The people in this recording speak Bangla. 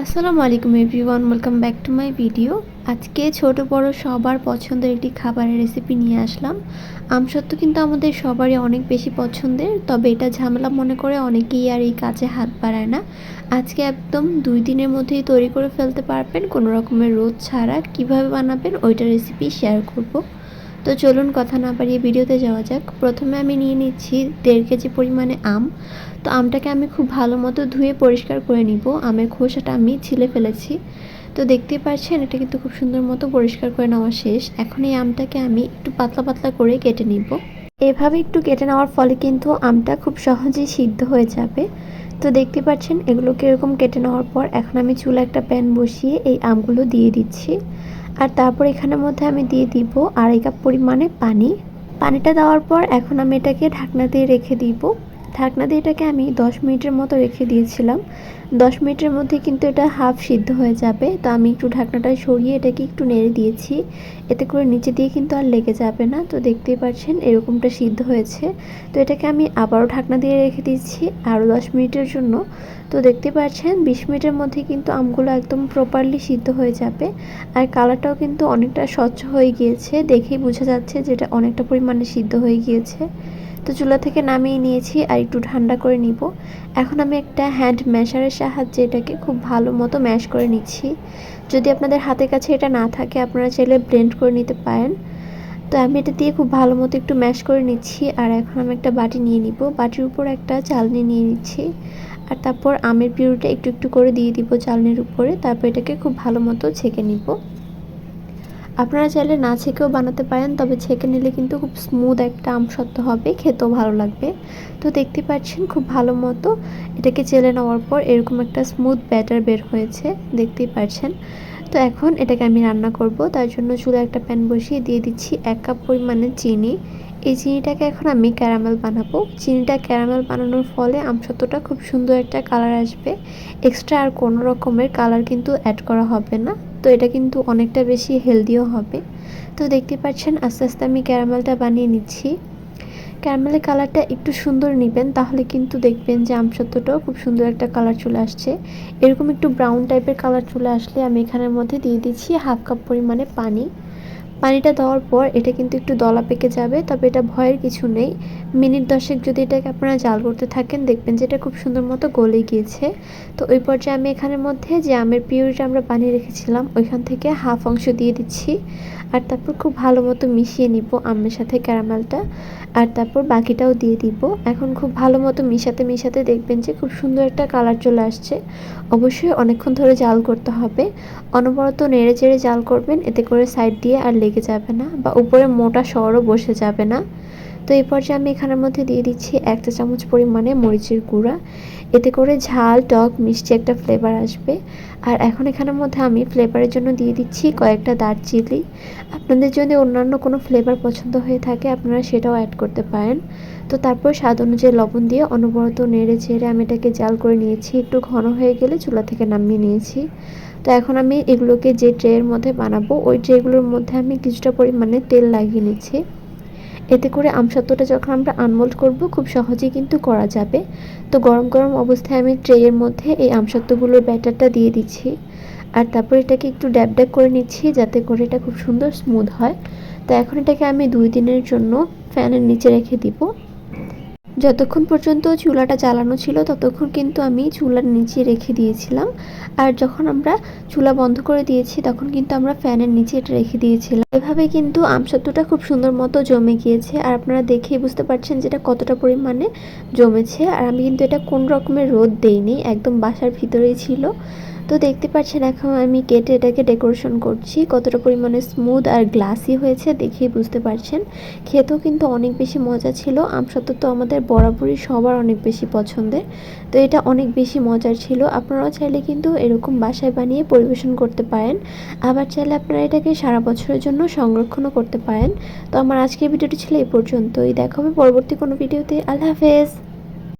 আসসালামু আলাইকুম everyone welcome back to my video আজকে ছোট বড় সবার পছন্দের একটি খাবারের রেসিপি নিয়ে আসলাম। আমসত্ত্ব কিন্তু আমাদের সবারই অনেক বেশি পছন্দের, তবে এটা ঝামেলা মনে করে অনেকেই আর এই কাজে হাত বাড়ায় না। আজকে একদম দুই দিনের মধ্যেই তৈরি করে ফেলতে পারবেন, কোনো রকমের রোদ ছাড়া কীভাবে বানাবেন, ওইটা রেসিপি শেয়ার করব। তো চলুন কথা না বাড়িয়ে ভিডিওতে যাওয়া যাক। প্রথমে আমি নিয়ে নিচ্ছি দেড় কেজি পরিমাণে আম। তো আমটাকে আমি খুব ভালো মতো ধুয়ে পরিষ্কার করে নিব। আমের খোসাটা আমি ছিলে ফেলেছি। তো দেখতেই পাচ্ছেন, এটা কিন্তু খুব সুন্দর মতো পরিষ্কার করে নেওয়া শেষ। এখন এই আমটাকে আমি একটু পাতলা পাতলা করে কেটে নিব। এভাবে একটু কেটে নেওয়ার ফলে কিন্তু আমটা খুব সহজেই সিদ্ধ হয়ে যাবে। তো দেখতে পাচ্ছেন এগুলোকে এরকম কেটে নেওয়ার পর এখন আমি চুলা একটা প্যান বসিয়ে এই আমগুলো দিয়ে দিচ্ছি। আর তারপর এখানের মধ্যে আমি দিয়ে দিব আড়াই কাপ পরিমাণে পানি। পানিটা দেওয়ার পর এখন আমি এটাকে ঢাকনা দিয়ে রেখে দিব। ঢাকনা দিয়ে এটাকে আমি দশ মিনিটের মতো রেখে দিয়েছিলাম। দশ মিনিটের মধ্যে কিন্তু এটা হাফ সিদ্ধ হয়ে যাবে। তো আমি একটু ঢাকনাটা সরিয়ে এটাকে একটু নেড়ে দিয়েছি। এতে করে নিচে দিয়ে কিন্তু আর লেগে যাবে না। তো দেখতেই পাচ্ছেন এরকমটা সিদ্ধ হয়েছে। তো এটাকে আমি আবারও ঢাকনা দিয়ে রেখে দিচ্ছি আরও দশ মিনিটের জন্য। তো দেখতে পাচ্ছেন বিশ মিনিটের মধ্যে কিন্তু আমগুলো একদম প্রপারলি সিদ্ধ হয়ে যাবে। আর কালারটাও কিন্তু অনেকটা স্বচ্ছ হয়ে গিয়েছে। দেখেই বোঝা যাচ্ছে যেটা অনেকটা পরিমাণে সিদ্ধ হয়ে গিয়েছে। তো চুলা থেকে নামিয়ে নিয়েছি আর একটু ঠান্ডা করে নিব। এখন আমি একটা হ্যান্ড ম্যাশারের সাহায্যে এটাকে খুব ভালো মতো ম্যাশ করে নিচ্ছি। যদি আপনাদের হাতের কাছে এটা না থাকে, আপনারা চাইলে ব্লেন্ড করে নিতে পারেন। তো আমি এটা দিয়ে খুব ভালো মতো একটু ম্যাশ করে নিচ্ছি আর এখন আমি একটা বাটি নিয়ে নিব। বাটির উপর একটা চালনি নিয়ে নিচ্ছি আর তারপর আমের পিউরিটা একটু একটু করে দিয়ে দিব চালনির উপরে। তারপর এটাকে খুব ভালো মতো ছেঁকে নিব। আপনারা চাইলে না ছেঁকেও বানাতে পারেন, তবে ছেঁকে নিলে কিন্তু খুব স্মুথ একটা আমসত্ত্ব হবে, খেতেও ভালো লাগবে। তো দেখতে পাচ্ছেন খুব ভালো মতো এটাকে চেলে নেওয়ার পর এরকম একটা স্মুথ ব্যাটার বের হয়েছে, দেখতেই পাচ্ছেন তো এখন এটাকে আমি রান্না করব, তার জন্য চুলে একটা প্যান বসিয়ে দিয়ে দিচ্ছি এক কাপ পরিমাণে চিনি। এই চিনিটাকে এখন আমি ক্যারামেল বানাবো। চিনিটা ক্যারামেল বানানোর ফলে আমসত্ত্বটা খুব সুন্দর একটা কালার আসবে। এক্সট্রা আর কোনো রকমের কালার কিন্তু অ্যাড করা হবে না। তো এটা কিন্তু অনেকটা বেশি হেলদিও হবে। তো দেখতে পাচ্ছেন, আস্তে আস্তে আমি ক্যারামেলটা বানিয়ে নিচ্ছি। ক্যারামেলের কালারটা একটু সুন্দর নেবেন, তাহলে কিন্তু দেখবেন যে আমসত্ত্বটাও খুব সুন্দর একটা কালার চলে আসছে। এরকম একটু ব্রাউন টাইপের কালার চলে আসলে আমি এখানের মধ্যে দিয়ে দিচ্ছি হাফ কাপ পরিমাণে পানি। পানিটা দেওয়ার পর এটা কিন্তু একটু দলা পেকে যাবে, তবে এটা ভয়ের কিছু নেই। মিনিট দশেক যদি এটাকে আপনারা জাল করতে থাকেন, দেখবেন যে এটা খুব সুন্দর মতো গলে গিয়েছে। তো ওই পর্যায়ে আমি এখানের মধ্যে যে আমের পিউরিটা আমরা বানিয়ে রেখেছিলাম, ওইখান থেকে হাফ অংশ দিয়ে দিচ্ছি। আর তারপর খুব ভালো মতো মিশিয়ে নিব আমের সাথে ক্যারামেলটা। আর তারপর বাকিটাও দিয়ে দিব। এখন খুব ভালো মতো মিশাতে মিশাতে দেখবেন যে খুব সুন্দর একটা কালার চলে আসছে। অবশ্যই অনেকক্ষণ ধরে জাল করতে হবে। অনবরত নেড়ে চেড়ে জাল করবেন, এতে করে সাইড দিয়ে আর লেগে যাবে না বা উপরে মোটা শহরও বসে যাবে না। তো এই পর্যায়ে আমি এখানের মধ্যে দিয়ে দিচ্ছি এক চা চামচ পরিমাণে মরিচের গুঁড়া। এতে করে ঝাল, টক, মিষ্টি একটা ফ্লেভার আসবে। আর এখন এখানের মধ্যে আমি ফ্লেভারের জন্য দিয়ে দিচ্ছি কয়েকটা দারচিনি। আপনাদের যদি অন্যান্য কোনো ফ্লেভার পছন্দ হয়ে থাকে, আপনারা সেটাও অ্যাড করতে পারেন। তো তারপর স্বাদ অনুযায়ী লবণ দিয়ে অনবরত নেড়ে চেড়ে আমি এটাকে জাল করে নিয়েছি। একটু ঘন হয়ে গেলে চুলা থেকে নামিয়ে নিয়েছি। তো এখন আমি এগুলোকে যে ট্রের মধ্যে বানাবো, ওই ট্রেগুলোর মধ্যে আমি কিছুটা পরিমাণে তেল লাগিয়ে নিচ্ছি। এতে করে আমসত্ত্বটা যখন আমরা আনমোল্ড করব, খুব সহজেই কিন্তু করা যাবে। তো গরম গরম অবস্থায় আমি ট্রেয়ের মধ্যে এই আমসত্ত্বগুলোর ব্যাটারটা দিয়ে দিচ্ছি। আর তারপর এটাকে একটু ড্যাব ড্যাব করে নিচ্ছি, যাতে করে এটা খুব সুন্দর স্মুথ হয়। তো এখন এটাকে আমি দুই দিনের জন্য ফ্যানের নিচে রেখে দিব। যতক্ষণ পর্যন্ত চুলাটা জ্বালানো ছিল, ততক্ষণ কিন্তু আমি চুলার নিচে রেখে দিয়েছিলাম। আর যখন আমরা চুলা বন্ধ করে দিয়েছি, তখন কিন্তু আমরা ফ্যানের নিচে এটা রেখে দিয়েছিলাম। এভাবে কিন্তু আমসত্ত্বটা খুব সুন্দর মতো জমে গিয়েছে, আর আপনারা দেখেই বুঝতে পারছেন যে এটা কতটা পরিমাণে জমেছে। আর আমি কিন্তু এটা কোন রকমের রোদ দেইনি, একদম বাসার ভিতরেই ছিল। তো দেখতে পাচ্ছেন এখন আমি কেটে এটাকে ডেকোরেশন করছি। কতটা পরিমাণে স্মুথ আর গ্লাসি হয়েছে দেখেই বুঝতে পারছেন। খেতেও কিন্তু অনেক বেশি মজা ছিল। আমসত্ত্ব তো আমাদের বরাবরই সবার অনেক বেশি পছন্দের। তো এটা অনেক বেশি মজার ছিল। আপনারাও চাইলে কিন্তু এরকম বাসায় বানিয়ে পরিবেশন করতে পারেন। আবার চাইলে আপনারা এটাকে সারা বছরের জন্য সংরক্ষণও করতে পারেন। তো আমার আজকের ভিডিওটি ছিল এই পর্যন্তই। দেখা হবে পরবর্তী কোনো ভিডিওতে। আল্লাহ হাফেজ!